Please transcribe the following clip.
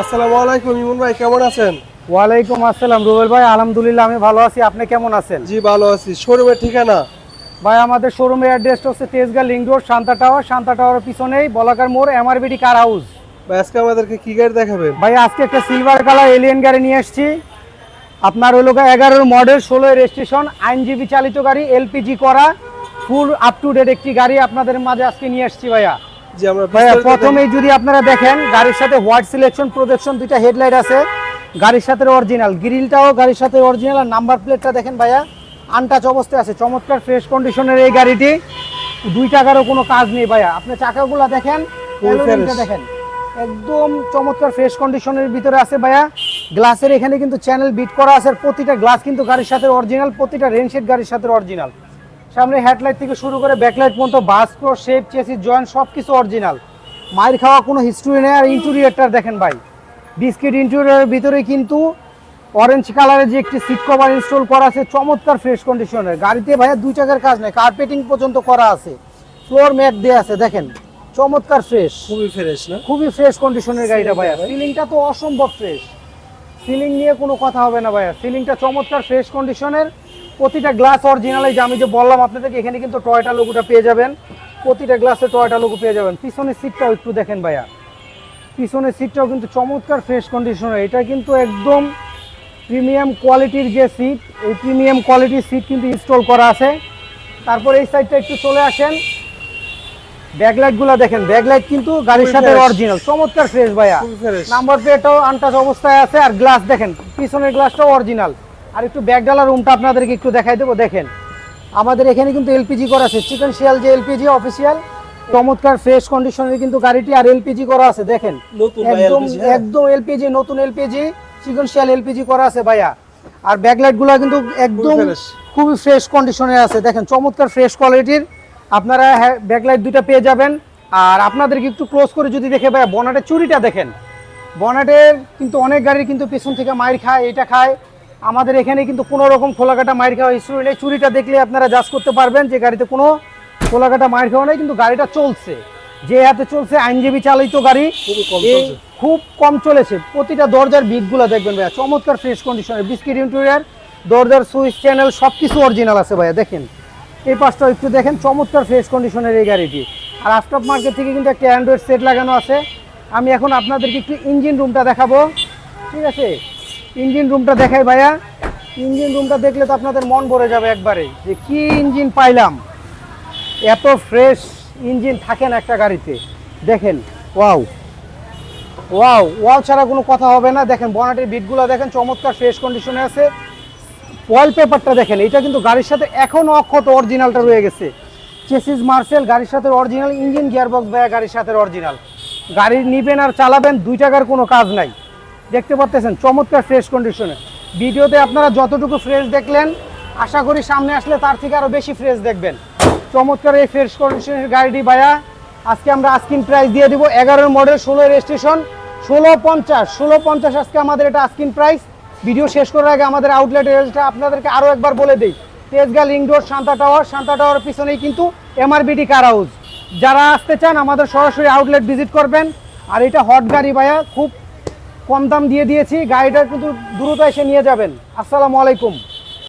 আসসালামু আলাইকুম ইমন ভাই কেমন আছেন? ওয়ালাইকুম আসসালাম রুবেল ভাই আলহামদুলিল্লাহ আমি ভালো আছি। আপনি কেমন আছেন? জি ভালো আছি। শোরুমের ঠিকানা? ভাই আমাদের শোরুমের অ্যাড্রেসটা হচ্ছে Tejgaon link road Shanta tower. Shanta টাওয়ারের পিছনেই বলাকার মোড় এমআরবিডি কার হাউস। ভাই আজকে আমাদেরকে কি গাড়ি দেখাবেন? ভাই আজকে একটা সিলভার কালার এলিয়েন গাড়ি নিয়ে এসেছি। আপনার লোক এগারোর মডেল ষোলো রেজিস্ট্রেশন আইনজীবী চালিত গাড়ি এলপিজি করা ফুল আপ টু ডেট একটি গাড়ি আপনাদের মাঝে আজকে নিয়ে এসেছি ভাইয়া। জি আমরা ভাইয়া প্রথমেই যদি আপনারা দেখেন গাড়ির সাথে হোয়াইট সিলেকশন প্রজেকশন দুইটা হেডলাইট আছে। গাড়ির সাথে অরিজিনাল গ্রিলটাও গাড়ির সাথে অরিজিনাল আর নাম্বার প্লেটটা দেখেন ভাইয়া আনটাচ অবস্থায় আছে। চমৎকার ফ্রেশ কন্ডিশনের এই গাড়িটি। দুই টাকারও কোনো কাজ নেই ভাইয়া। আপনি চাকাগুলো দেখেন। দেখেন। একদম চমৎকার ফ্রেশ কন্ডিশনের ভিতরে আছে ভাইয়া। গ্লাসের এখানে কিন্তু চ্যানেল বিট করা আছে। প্রতিটা গ্লাস কিন্তু গাড়ির সাথে অরিজিনাল প্রতিটা রেনশেড গাড়ির সাথে অরিজিনাল সামনে হেডলাইট থেকে শুরু করে ব্যাকলাইট পর্যন্ত বাস্কো শেপ চেসিস জয়েন্ট সব কিছু অরিজিনাল মায়ের খাওয়া কোনো হিস্ট্রি নেই আর ইন্টেরিয়রটা দেখেন ভাই। বিস্কিট ইন্টেরিয়রের ভিতরে কিন্তু অরেঞ্জ কালারের যে একটি সিট কভার ইনস্টল করা আছে চমৎকার ফ্রেশ কন্ডিশনের গাড়িতে ভাইয়া দুই টাকার কাজ নেই কার্পেটিং পর্যন্ত করা আছে। ফ্লোর ম্যাট দেওয়া আছে দেখেন। চমৎকার ফ্রেশ খুবই ফ্রেশ না? খুবই ফ্রেশ কন্ডিশনের গাড়িটা ভাইয়া। সিলিংটা তো অসম্ভব ফ্রেশ সিলিং নিয়ে কোনো কথা হবে না ভাইয়া। সিলিংটা চমৎকার ফ্রেশ কন্ডিশনের প্রতিটা গ্লাস অরিজিনাল এই যে আমি যে বললাম আপনাদেরকে এখানে কিন্তু টয়টা লোগোটা পেয়ে যাবেন। প্রতিটা গ্লাসে টয়টা লোগো পেয়ে যাবেন। পিছনের সিটটাও একটু দেখেন ভাইয়া। পিছনের সিটটাও কিন্তু চমৎকার ফ্রেশ কন্ডিশনার এটা কিন্তু একদম প্রিমিয়াম কোয়ালিটির যে সিট এই প্রিমিয়াম কোয়ালিটির সিট কিন্তু ইনস্টল করা আছে। তারপর এই সাইডটা একটু চলে আসেন। ব্যাকলাইটগুলা দেখেন। ব্যাকলাইট কিন্তু গাড়ির সাথে অরিজিনাল চমৎকার ফ্রেশ ভাইয়া। নাম্বার প্লেটও আনটাচ অবস্থায় আছে। আর গ্লাস দেখেন পিছনের গ্লাসটাও অরিজিনাল আর একটু ব্যাক ডালার রুমটা আপনাদেরকে একটু দেখাই দেবো দেখেন। আমাদের এখানে কিন্তু এলপিজি করা আছে। চিকেন শিয়াল যে এলপিজি অফিসিয়াল চমৎকার ফ্রেশ কন্ডিশনের কিন্তু গাড়িটি আর এলপিজি করা আছে দেখেন। একদম হ্যাঁ? একদম এলপিজি নতুন এলপিজি চিকেন শিয়াল এলপিজি করা আছে ভাইয়া। আর ব্যাকলাইটগুলো কিন্তু একদম। খুবই ফ্রেশ কন্ডিশনে আছে। দেখেন চমৎকার ফ্রেশ কোয়ালিটির আপনারা ব্যাকলাইট দুইটা পেয়ে যাবেন। আর আপনাদেরকে একটু ক্লোজ করে যদি দেখে ভাইয়া বনাটের চুরিটা দেখেন। বনাটের কিন্তু অনেক গাড়ির কিন্তু পেছন থেকে মাইর খায় এটা খায়। আমাদের এখানে কিন্তু কোনো রকম খোলাকাটা মাইর খাওয়া হিস্ট্রি নেই। চুরিটা দেখলে আপনারা জাজ করতে পারবেন যে গাড়িতে কোনো খোলাকাটা মাইর খাওয়া নেই কিন্তু গাড়িটা চলছে। যে হাতে চলছে আইনজীবী চালিত গাড়ি। খুব কম চলেছে। প্রতিটা দরজার বিটগুলো দেখবেন ভাইয়া। চমৎকার ফ্রেশ কন্ডিশনের বিস্কিট ইন্টেরিয়ার দরজার সুইচ চ্যানেল সব কিছু অরিজিনাল আছে ভাইয়া দেখেন। এই পাশটা একটু দেখেন চমৎকার ফ্রেশ কন্ডিশনের এই গাড়িটি। আর আফটার মার্কেট থেকে কিন্তু একটা অ্যান্ড্রয়েড সেট লাগানো আছে। আমি এখন আপনাদেরকে একটু ইঞ্জিন রুমটা দেখাবো। ঠিক আছে? ইঞ্জিন রুমটা দেখাই ভাইয়া। ইঞ্জিন রুমটা দেখলে তো আপনাদের মন ভরে যাবে একবারে। যে কি ইঞ্জিন পাইলাম? এত ফ্রেশ ইঞ্জিন থাকে না একটা গাড়িতে। দেখেন, ওয়াও। ওয়াও ওয়াও ছাড়া কোনো কথা হবে না। দেখেন, বনাটির বিটগুলো দেখেন, চমৎকার ফ্রেশ কন্ডিশনে আছে। ওয়াল পেপারটা দেখেন, এটা কিন্তু গাড়ির সাথে এখনও অক্ষত অরিজিনালটা রয়ে গেছে। চেসিস মার্সেল, গাড়ির সাথে অরিজিনাল ইঞ্জিন গিয়ারবক্স ভাইয়া, গাড়ির সাথে অরিজিনাল গাড়ি নিবেন আর চালাবেন, দুই টাকার কোনো কাজ নাই। দেখতে পাচ্ছেন চমৎকার ফ্রেশ কন্ডিশনে ভিডিওতে আপনারা যতটুকু ফ্রেশ দেখলেন, আশা করি সামনে আসলে তার থেকে আরও বেশি ফ্রেশ দেখবেন। চমৎকার এই ফ্রেশ কন্ডিশনের গাড়িটি ভাইয়া, আজকে আমরা আস্কিন প্রাইস দিয়ে দিব এগারোর মডেল ষোলো রেজিস্ট্রেশন ষোলো পঞ্চাশ ষোলো পঞ্চাশ আজকে আমাদের এটা আস্কিন প্রাইস ভিডিও শেষ করার আগে আমাদের আউটলেট এড্রেসটা আপনাদেরকে আরও একবার বলে দিই। Tejgaon link road Shanta tower Shanta tower পিছনেই কিন্তু এমআরবিডি কার হাউস যারা আসতে চান, আমাদের সরাসরি আউটলেট ভিজিট করবেন। আর এটা হট গাড়ি ভাইয়া, খুব কম দাম দিয়ে দিয়েছি গাড়িটা কিন্তু দ্রুত এসে নিয়ে যাবেন। আসসালামু আলাইকুম।